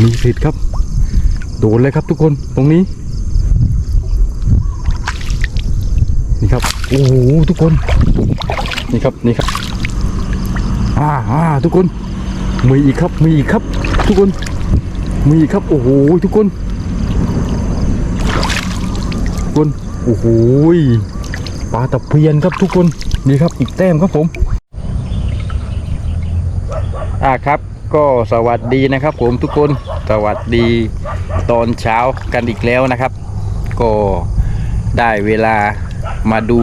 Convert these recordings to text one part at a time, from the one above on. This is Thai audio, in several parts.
มีสิทธิ์ครับ โดนเลยครับทุกคนตรงนี้ นี่ครับ โอ้โหทุกคน นี่ครับนี่ครับอ่าอ่าทุกคน มีอีกครับมีอีกครับ ทุกคน มีอีกครับ โอ้โหทุกคนทุกคนโอ้โหปลาตะเพียนครับทุกคนนี่ครับอีกแต้มครับผม อ่าครับ ก็สวัสดีนะครับ ผมทุกคนสวัสดีตอนเช้ากันอีกแล้วนะครับ ก็ได้เวลามาดู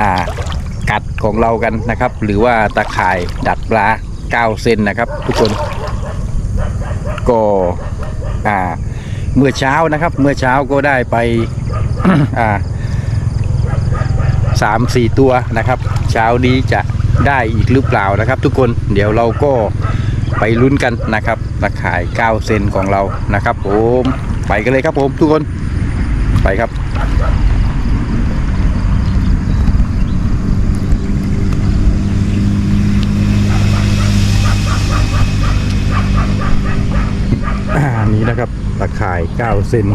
อ่ากัดของเรากันนะครับ หรือว่าตะข่ายดัดปลา 9 เซนนะครับ ทุกคน ก็อ่าเมื่อเช้านะครับ เมื่อเช้าก็ได้ไปอ่าสามสี่ตัวนะครับ เช้านี้จะ ได้อีกหรือเปล่านะครับ ทุกคนเดี๋ยวเราก็ไปลุ้นกันนะครับตะข่าย 9 เซนของเรานะครับผมไปกันเลยครับผมทุกคนไปครับ นี้นะครับตะข่าย 9 เซน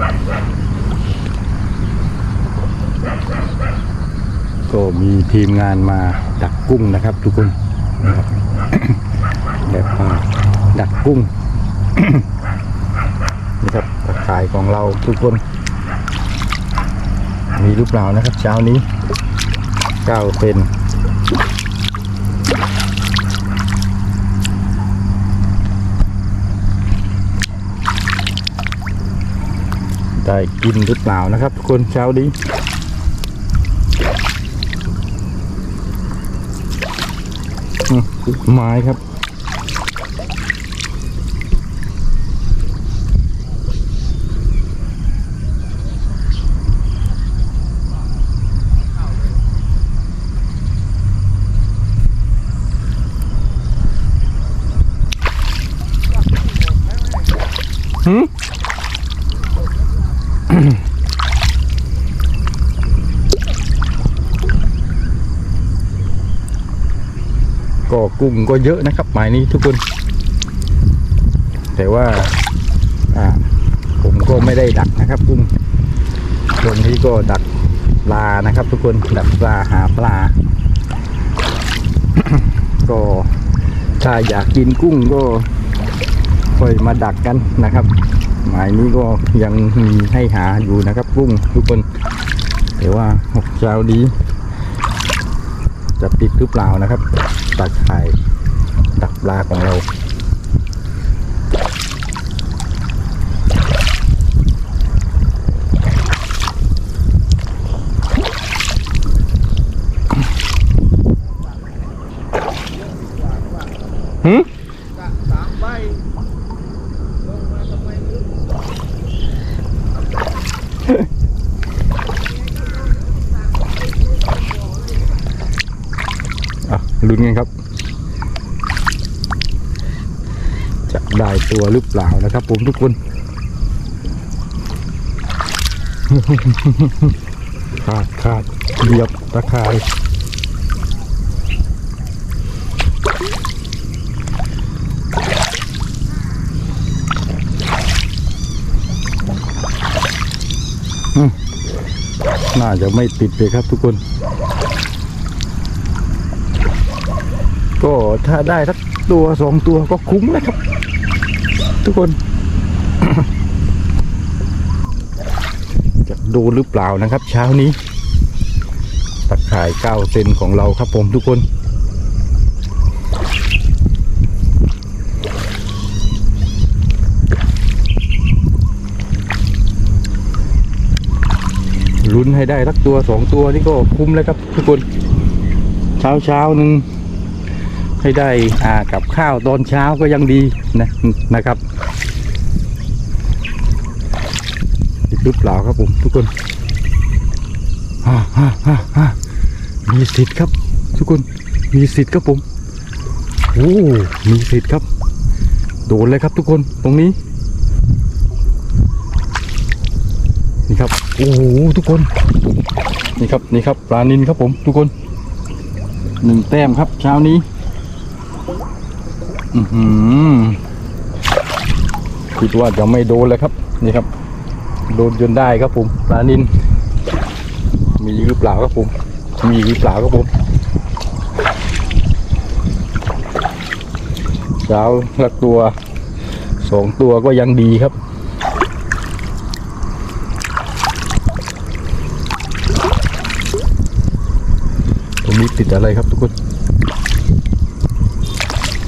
ก็มีทีมงานมา ดักกุ้งนะครับ ทุกคนนะครับแบบว่าดักกุ้งนี่ครับตะข่ายของเราทุกคน มีรือเปล่านะครับ เช้านี้9เซนได้กินหรือเปล่านะครับ ทุกคนเช้านี้อืม ไม้ครับหื ก็กุ้งก็เยอะนะครับหมายนี้ทุกคน แต่ว่าอ่าผมก็ไม่ได้ดักนะครับกุ้งตรงนี้ก็ดักปลานะครับ ทุกคนดักปลาหาปลา ก็ถ้าอยากกินกุ้งก็ค่อยมาดักกันนะครับ หมายนี้ก็ยังมีให้หาอยู่นะครับกุ้งทุกคนแต่ว่าเช้านี้ จะปิดหรือเปล่านะครับตาข่ายดักปลาของเราหืม สามใบลงมาทำไมไม่รู้ อะลุ้น กันครับ จะได้ตัวหรือเปล่านะครับ ผมทุกคนขาดขาดเหยียบตะข่ายน่าจะไม่ติดเลยครับทุกคน ก็ถ้าได้สักตัวสองตัวก็คุ้มนะครับ ทุกคน จะดูหรือเปล่านะครับ เช้านี้ตะข่ายเก้าเซนของเราครับผมทุกคนลุ้นให้ได้สักตัวสองตัวนี่ก็คุ้มแล้วครับทุกคน เช้าเช้าหนึ่ง ให้ได้อ่ากับข้าวตอนเช้าก็ยังดีนะนะครับติดหรือเปล่าครับผมทุกคนฮ่าฮ่าฮ่าฮ่ามีสิทธิ์ครับ ทุกคนมีสิทธิ์ครับผมโอ้มีสิทธิ์ครับโดนเลยครับทุกคนตรงนี้นี่ครับโอ้โหทุกคนนี่ครับนี่ครับปลานินครับผมทุกคนหนึ่งแต้มครับเช้านี้ คิดว่าจะไม่โดนเลยครับ นี่ครับ โดนจนได้ครับผมปลานินมีหรือเปล่าครับผมมีหรือเปล่าครับผมเช้าละตัวสองตัวก็ยังดีครับตรงนี้ติดอะไรครับทุกคน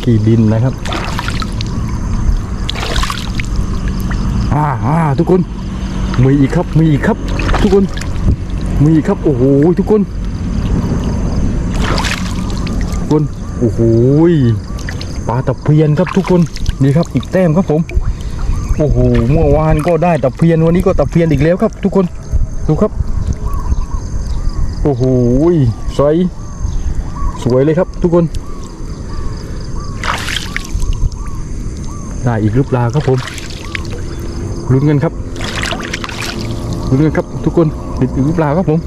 กีดินนะครับอ่าอ่าทุกคนมีอีกครับมีอีกครับ ทุกคนมีอีกครับโอ้โหทุกคนทุกคนโอ้โหปลาตะเพียนครับทุกคนนี่ครับอีกแต้มครับผม โอ้โหเมื่อวานก็ได้ตะเพียนวันนี้ก็ตะเพียนอีกแล้วครับ ทุกคนดูครับ โอ้โหใสสวยเลยครับ ทุกคน ได้อีกหรือเปล่าครับผมลุ้นกันครับลุ้นกันครับ ทุกคนติดอีกหรือเปล่าครับผม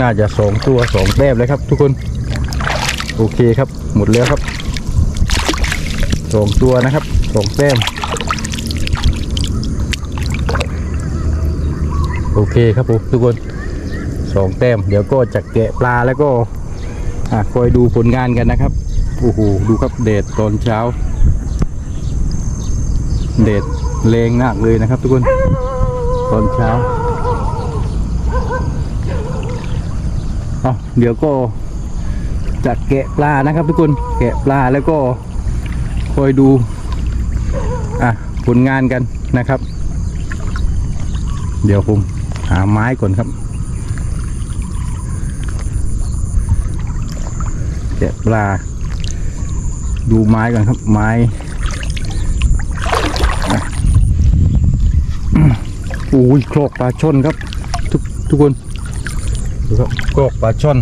น่าจะสองตัวสองแต้มเลยครับ ทุกคน โอเคครับ หมดแล้วครับสองตัวนะครับสองแต้ม โอเคครับผมทุกคนสองแต้ม เดี๋ยวก็จะแกะปลาแล้วก็คอยดูผลงานกันนะครับโอ้โหดูครับเดดตอนเช้า เดดเลงหนักเลยนะครับ ทุกคนตอนเช้าเอาเดี๋ยวก็จะแกะปลานะครับ ทุกคนแกะปลาแล้วก็คอยดูอะผลงานกันนะครับ เดี๋ยวผม หาไม้ก่อนครับแกะปลา ดูไม้ก่อนครับ ไม้อะอืมโอ้ยโครกปลาช่อนครับ ทุกทุกคนดูครับโครกปลาช่อน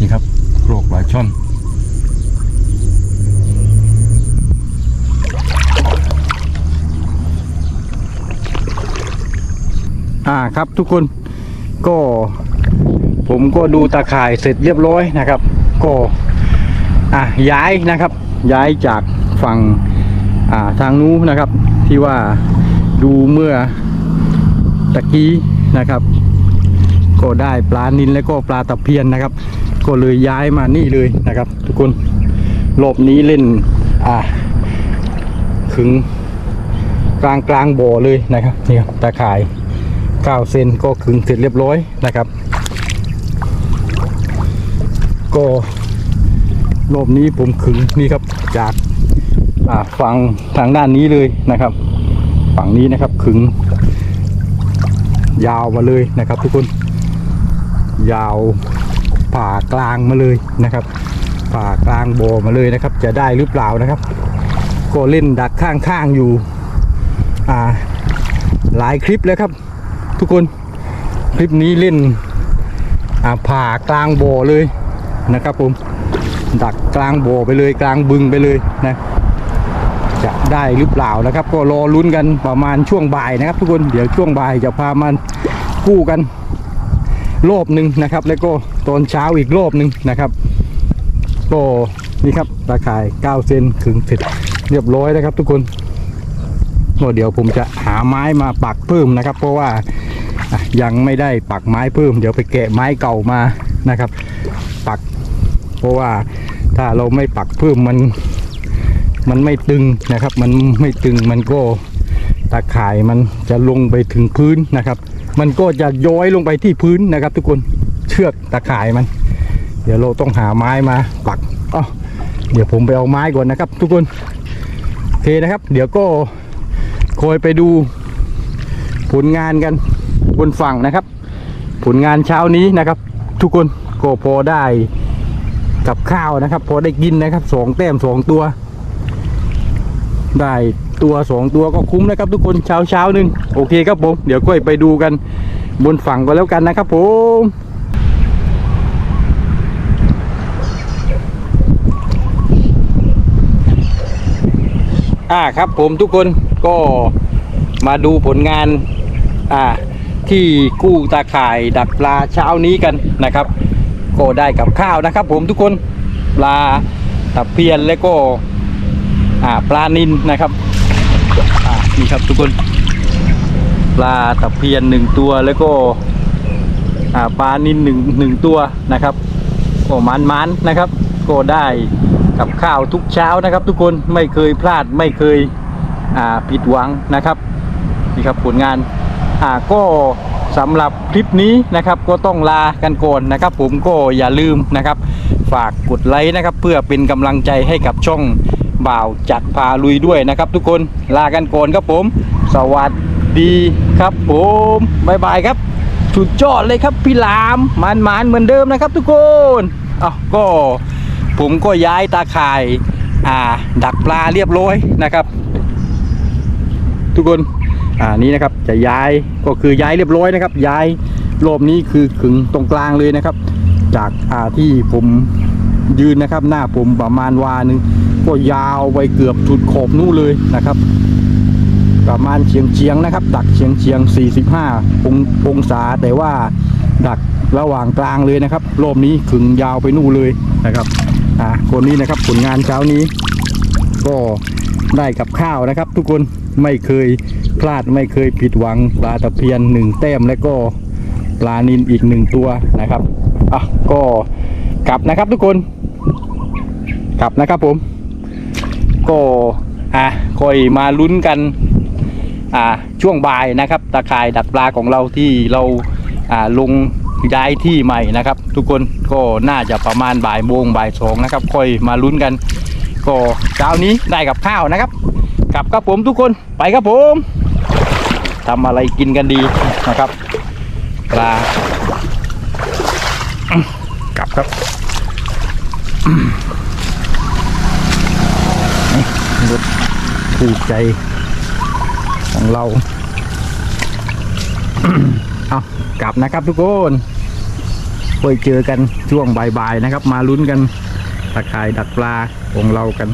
นี่ครับโครกปลาช่อน อ่าครับทุกคนก็ผมก็ดูตาข่ายเสร็จเรียบร้อยนะครับ ก็อะย้ายนะครับ ย้ายจากฝั่งอ่าทางนู้นนะครับ ที่ว่าดูเมื่อตะกี้นะครับ ก็ได้ปลานินและก็ปลาตะเพียนนะครับ ก็เลยย้ายมานี่เลยนะครับ ทุกคนรอบนี้เล่นอ่าขึงกลางกลางบ่อเลยนะครับนี่ครับตาข่าย 9เซนก็ขึงเสร็จเรียบร้อยนะครับ ก็รอบนี้ผมขึงนี่ครับจากฝั่งทางด้านนี้เลยนะครับ ฝั่งนี้นะครับขึง ยาวมาเลยนะครับทุกคน ยาวผ่ากลางมาเลยนะครับ ผ่ากลางโบอมาเลยนะครับ จะได้หรือเปล่านะครับ ก็เล่นดักข้างๆอยู่อ่าหลายคลิปแล้วครับ ทุกคนคลิปนี้เล่นผ่ากลางบ่อเลยนะครับผมดักกลางบ่อไปเลยกลางบึงไปเลยนะจะได้หรือเปล่านะครับ ก็รอลุ้นกันประมาณช่วงบ่ายนะครับ ทุกคนเดี๋ยวช่วงบ่ายจะพามันกู้กันรอบหนึ่งนะครับ แล้วก็ตอนเช้าอีกรอบหนึ่งนะครับก็นี่ครับตาข่าย 9 เซนขึงเสร็จเรียบร้อยนะครับ ทุกคนก็เดี๋ยวผมจะหาไม้มาปักเพิ่มนะครับ เพราะว่า ยังไม่ได้ปักไม้เพิ่ม เดี๋ยวไปแกะไม้เก่ามานะครับ ปัก เพราะว่าถ้าเราไม่ปักเพิ่มมันมันไม่ตึงนะครับ มันไม่ตึงมันก็ตาข่ายมันจะลงไปถึงพื้นนะครับ มันก็จะย้อยลงไปที่พื้นนะครับ ทุกคนเชือกตาข่ายมัน เดี๋ยวเราต้องหาไม้มาปักอ๋อเดี๋ยวผมไปเอาไม้ก่อนนะครับ ทุกคนโอเคนะครับ เดี๋ยวก็คอยไปดูผลงานกัน บนฝั่งนะครับ ผลงานเช้านี้นะครับ ทุกคนก็พอได้กับข้าวนะครับ พอได้กินนะครับสองแต้มสองตัว ได้ตัวสองตัวก็คุ้มนะครับ ทุกคนเช้าเช้านึงโอเคครับผมเดี๋ยวก็ไปดูกันบนฝั่งก็แล้วกันนะครับผมอ่าครับผมทุกคนก็มาดูผลงานอ่า ที่กู้ตาข่ายดักปลาเช้านี้กันนะครับก็ได้กับข้าวนะครับ ผมทุกคนปลาตะเพียนและก็ปลานินนะครับนี่ครับทุกคนปลาตะเพียนหนึ่งตัวแล้วก็ปลานินหนึ่งหนึ่งตัวนะครับก็มันมันๆนะครับ ก็ได้กับข้าวทุกเช้านะครับ ทุกคนไม่เคยพลาดไม่เคยผิดหวังนะครับนี่ครับผลงาน อ่าก็สำหรับคลิปนี้นะครับก็ต้องลากันก่อนนะครับ ผมก็อย่าลืมนะครับ ฝากกดไลค์นะครับ เพื่อเป็นกำลังใจให้กับช่องบ่าวจัดพาลุยด้วยนะครับ ทุกคนลากันก่อนครับผม สวัสดีครับผมบายบายครับสุดยอดเลยครับพี่ลามมันมันเหมือนเดิมนะครับ ทุกคนอ้าวก็ผมก็ย้ายตาข่ายอ่าดักปลาเรียบร้อยนะครับ ทุกคน อ่านี้นะครับจะย้ายก็คือย้ายเรียบร้อยนะครับ ย้ายรอบนี้คือขึงตรงกลางเลยนะครับ จากอ่าที่ผมยืนนะครับ หน้าผมประมาณวานึงก็ยาวไปเกือบสุดขอบนู่นเลยนะครับ ประมาณเฉียงเฉียงนะครับ ดักเฉียงเฉียง 45 ององศาแต่ว่าดักระหว่างกลางเลยนะครับ รอบนี้ขึงยาวไปนู่นเลยนะครับอ่าคนนี้นะครับผลงานเช้านี้ ก็ได้กับข้าวนะครับ ทุกคนไม่เคย พลาดไม่เคยผิดหวังปลาตะเพียนหนึ่งแต้มและก็ปลานินอีกหนึ่งตัวนะครับอะก็กลับนะครับทุกคนกลับนะครับผม ก็อะคอยมาลุ้นกันอ่าช่วงบ่ายนะครับ ตะข่ายดักปลาของเราที่เราอ่าลงย้ายที่ใหม่นะครับ ทุกคนก็น่าจะประมาณบ่ายโมงบ่ายสองนะครับค่อยมาลุ้นกัน ก็เช้านี้ได้กับข้าวนะครับกลับครับผมทุกคนไปครับผม ทำอะไรกินกันดีนะครับ ปลากลับครับนี่รถถูกใจของเราเอากลับนะครับทุกคนค่อยเจอกันช่วงบ่ายๆนะครับ มาลุ้นกันตะข่ายดักปลาของเรากัน